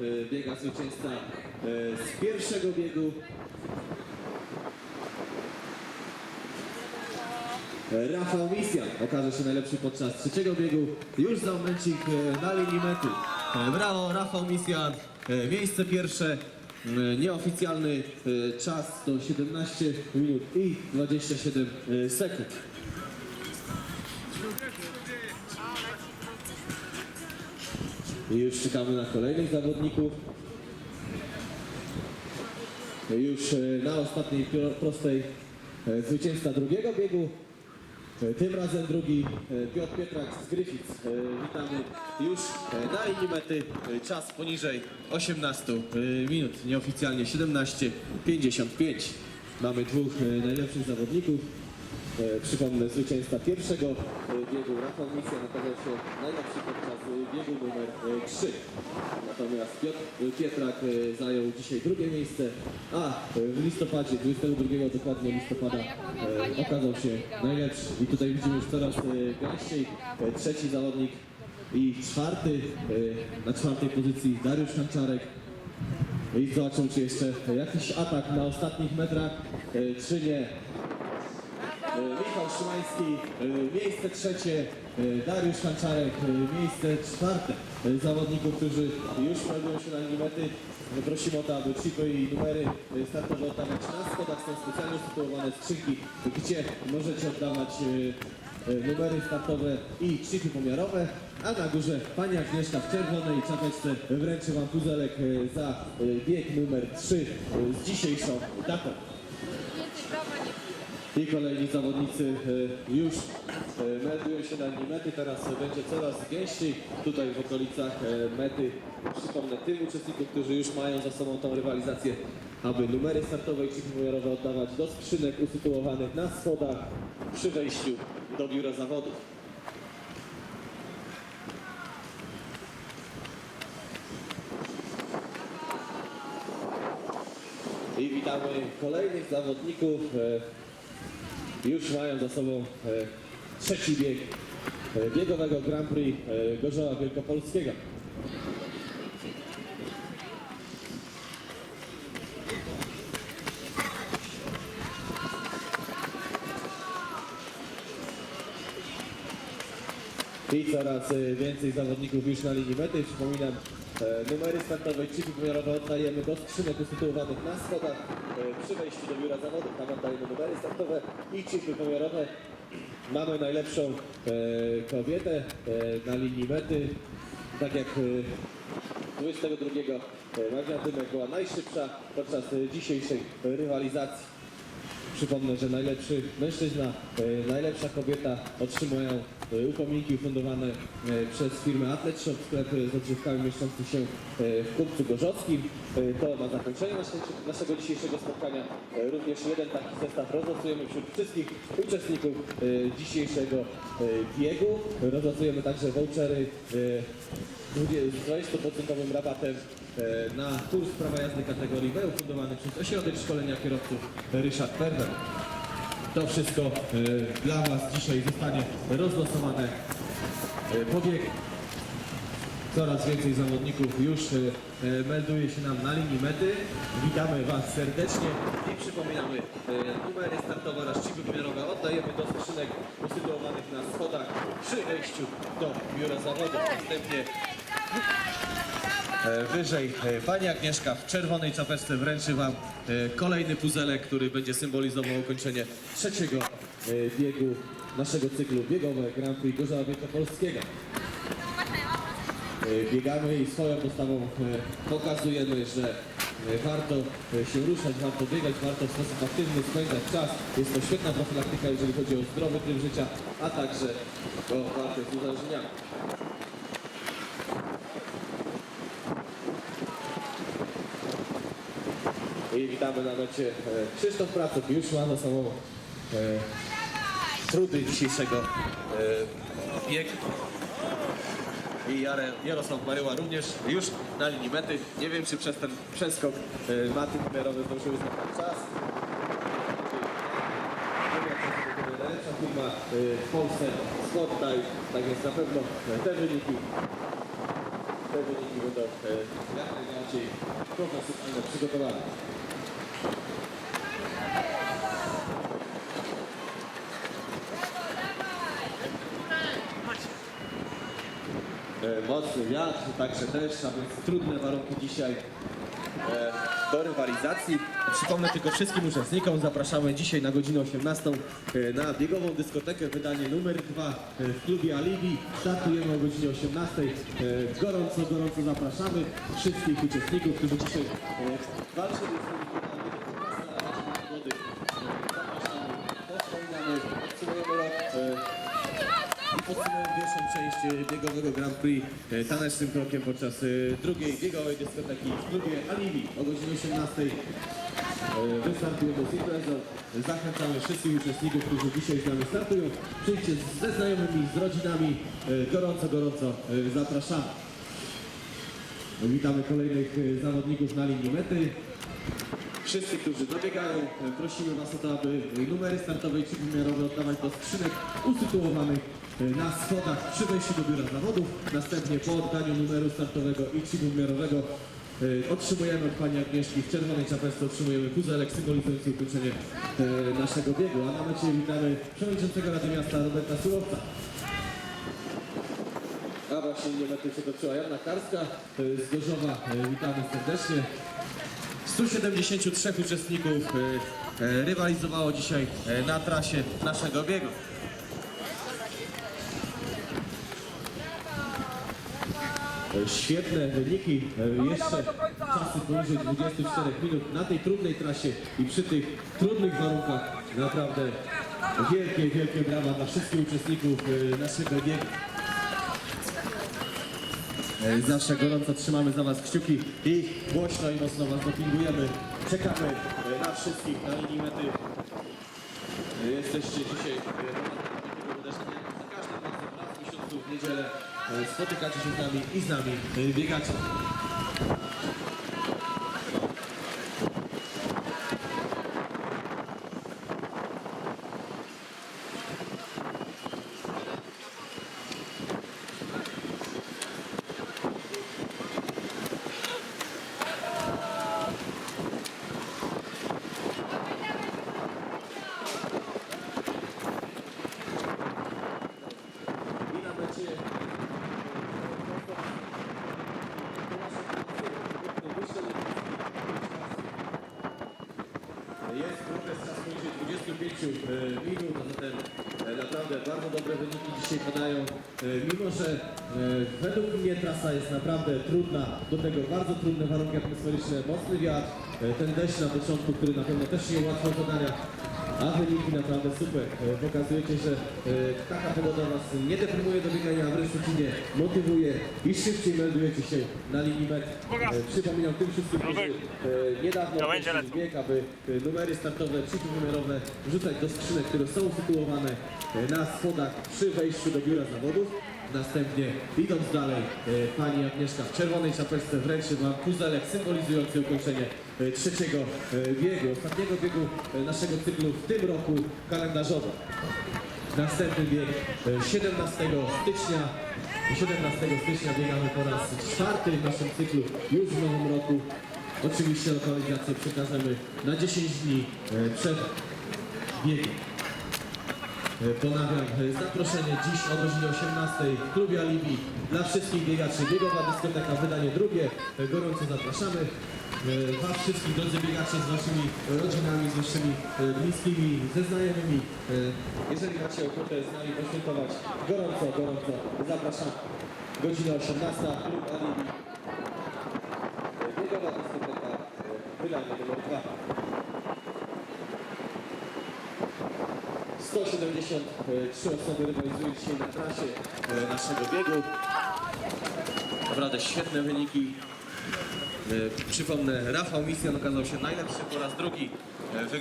e, biega zwycięzca e, z pierwszego biegu. Rafał Misjan okaże się najlepszy podczas trzeciego biegu. Już za momencik e, na linii mety. E, Brawo, Rafał Misjan. E, Miejsce pierwsze. E, Nieoficjalny czas to 17 minut i 27 e, sekund. I już czekamy na kolejnych zawodników. Już e, na ostatniej prostej e, zwycięzca drugiego biegu. E, Tym razem drugi Piotr Pietrak z Gryfic. Witamy już na linii mety. Czas poniżej 18 e, minut, nieoficjalnie 17.55. Mamy dwóch najlepszych zawodników. E, Przypomnę, zwycięzca pierwszego e, biegu Rafał Misja okazał się najlepszy podczas e, biegu numer e, 3. Natomiast Piotr e, Pietrak e, zajął dzisiaj drugie miejsce, a e, w listopadzie, 22 dokładnie listopada e, okazał się najlepszy. I tutaj widzimy już coraz e, gęściej e, trzeci zawodnik i czwarty, e, na czwartej pozycji Dariusz Hanczarek. I zobaczą, czy jeszcze jakiś atak na ostatnich metrach, e, czy nie. E, Michał Szymański, e, miejsce trzecie, e, Dariusz Hanczarek, e, miejsce czwarte. Zawodników, którzy już meldują się na linii Prosimy o to, aby chipy i numery startowe oddawać na schodach. Są specjalnie usytuowane skrzynki, gdzie możecie oddawać numery startowe i chipy pomiarowe. A na górze pani Agnieszka w czerwonej czapeczce wręczy Wam puzelek za bieg numer 3 e, z dzisiejszą datą. I kolejni zawodnicy e, już e, meldują się na linii mety. Teraz będzie coraz gęściej tutaj w okolicach e, mety. Przypomnę tym uczestnikom, którzy już mają za sobą tą rywalizację, aby numery startowe i chipy numerowe oddawać do skrzynek usytuowanych na schodach przy wejściu do biura zawodów. I witamy kolejnych zawodników. Już mają za sobą e, trzeci bieg e, biegowego Grand Prix e, Gorzoła Wielkopolskiego. Coraz e, więcej zawodników już na linii mety. Przypominam, e, numery startowe, chipy pomiarowe oddajemy do skrzynek usytuowanych na schodach e, przy wejściu do biura zawodów. Tam oddajemy numery startowe i chipy pomiarowe. Mamy najlepszą kobietę na linii mety. Tak jak e, 22 e, Magda Dymek była najszybsza podczas dzisiejszej rywalizacji. Przypomnę, że najlepszy mężczyzna, e, najlepsza kobieta otrzymują e, upominki ufundowane e, przez firmę Atlet Shop, sklep z odżywkami mieszczący się w Kupcu Gorzowskim. To na zakończenie naszego- dzisiejszego spotkania. Również jeden taki zestaw rozlosujemy wśród wszystkich uczestników dzisiejszego biegu. Rozlosujemy także vouchery z 20% rabatem na kurs prawa jazdy kategorii B ufundowany przez Ośrodek Szkolenia Kierowców Ryszard Perner. To wszystko e, dla Was dzisiaj zostanie rozlosowane e, pobieg. Coraz więcej zawodników już e, e, melduje się nam na linii mety. Witamy Was serdecznie i przypominamy e, numery startowe oraz chipy pomiarowe oddajemy do skrzynek usytuowanych na schodach przy wejściu do biura zawodów. Następnie E, Wyżej e, pani Agnieszka w czerwonej czapeczce wręczy Wam e, kolejny puzelek, który będzie symbolizował ukończenie trzeciego e, biegu naszego cyklu biegowe Grand Prix Gorzowa Wielkopolskiego. E, Biegamy i swoją postawą e, pokazujemy, że e, warto e, się ruszać, warto biegać, warto w sposób aktywny spędzać czas. Jest to świetna profilaktyka, jeżeli chodzi o zdrowy tryb życia, a także o walkę z uzależnieniami. I witamy na mecie e, Krzysztof Pracok, już ma za sobą e, trudy dzisiejszego e, biegu. I Jare, Jarosław Maryła również już na linii mety. Nie wiem, czy przez ten przeskok maty numerowe zdążyły złapać czas. Najlepsza firma w Polsce, Sport Dive, tak więc na pewno te wyniki, te wyniki będą jak najbardziej bardziej profesjonalne przygotowane. Mocny wiatr, także deszcz, a więc trudne warunki dzisiaj e, do rywalizacji. Przypomnę tylko wszystkim uczestnikom, zapraszamy dzisiaj na godzinę 18 e, na biegową dyskotekę, wydanie numer 2 w klubie Alibi. Startujemy o godzinie 18. E, Gorąco, gorąco zapraszamy wszystkich uczestników, którzy dzisiaj e, część biegowego Grand Prix e, tanecznym krokiem podczas e, drugiej biegowej dyskoteki w klubie Alibi o godzinie 18. E, Wystartujemy z imprezą. Zachęcamy wszystkich uczestników, którzy dzisiaj z nami startują. Przyjdźcie ze znajomymi, z rodzinami. E, Gorąco, gorąco e, zapraszamy. Witamy kolejnych zawodników na linii mety. Wszyscy, którzy dobiegają, prosimy Was o to, aby numery startowe i przypomiarowe oddawać do skrzynek usytuowanych e, na schodach przy wejściu do biura zawodów. Następnie po oddaniu numeru startowego i przypomiarowego e, otrzymujemy od Pani Agnieszki w czerwonej czapeczce otrzymujemy puzelek symbolizujący ukończenie e, naszego biegu. A na mecie witamy przewodniczącego Rady Miasta Roberta Surowca. A właśnie nie mety przekroczyła Jana Karska z Gorzowa. Witamy serdecznie. 173 uczestników e, e, rywalizowało dzisiaj e, na trasie naszego biegu. Świetne wyniki, jeszcze czasy poniżej 24 minut na tej trudnej trasie i przy tych trudnych warunkach. Naprawdę wielkie, wielkie brawa dla wszystkich uczestników naszego biegu. E, Zawsze gorąco trzymamy za Was kciuki i głośno i mocno Was dopingujemy. Czekamy e, na wszystkich na linii mety. E, Jesteście dzisiaj w niedzielę spotykacie się z nami i z nami biegacie. I na mecie jest progres czas poniżej 25 e, minut, a zatem e, naprawdę bardzo dobre wyniki dzisiaj padają. E, Mimo, że e, według mnie trasa jest naprawdę trudna, do tego bardzo trudne warunki atmosferyczne, mocny wiatr, ten deszcz na początku, który na pewno też nie ułatwiał zadania. A wyniki naprawdę super. E, Pokazujecie, że e, taka pogoda Was nie deprymuje do biegania, a wręcz przeciwnie, motywuje i szybciej meldujecie się na linii met. E, Przypominam tym wszystkim, którzy e, niedawno bieg, aby numery startowe, przypomiarowe wrzucać do skrzynek, które są usytuowane e, na schodach przy wejściu do biura zawodów. Następnie idąc dalej, pani Agnieszka w czerwonej czapeczce wręczy Wam puzelek symbolizujący ukończenie trzeciego e, biegu, ostatniego biegu e, naszego cyklu w tym roku kalendarzowym. Następny bieg e, 17 stycznia. 17 stycznia biegamy po raz czwarty w naszym cyklu już w nowym roku. Oczywiście lokalizację przekażemy na 10 dni e, przed biegiem. E, Ponawiam e, zaproszenie dziś o godzinie 18 w klubie Alibi dla wszystkich biegaczy. Biegowa dyskoteka, wydanie drugie. E, Gorąco zapraszamy. Was wszystkich, drodzy biegacze, z Waszymi rodzinami, z Waszymi bliskimi, ze znajomymi. Jeżeli macie ochotę z nami poświętować, gorąco, gorąco zapraszam. Godzina 18, klub Alibi. Biegowa dyskoteka, wydanie numer 2. 173 osoby rywalizują dzisiaj na trasie e, naszego biegu. Naprawdę świetne wyniki. E, Przypomnę, Rafał Misjan okazał się najlepszy po raz drugi. E, Wygrał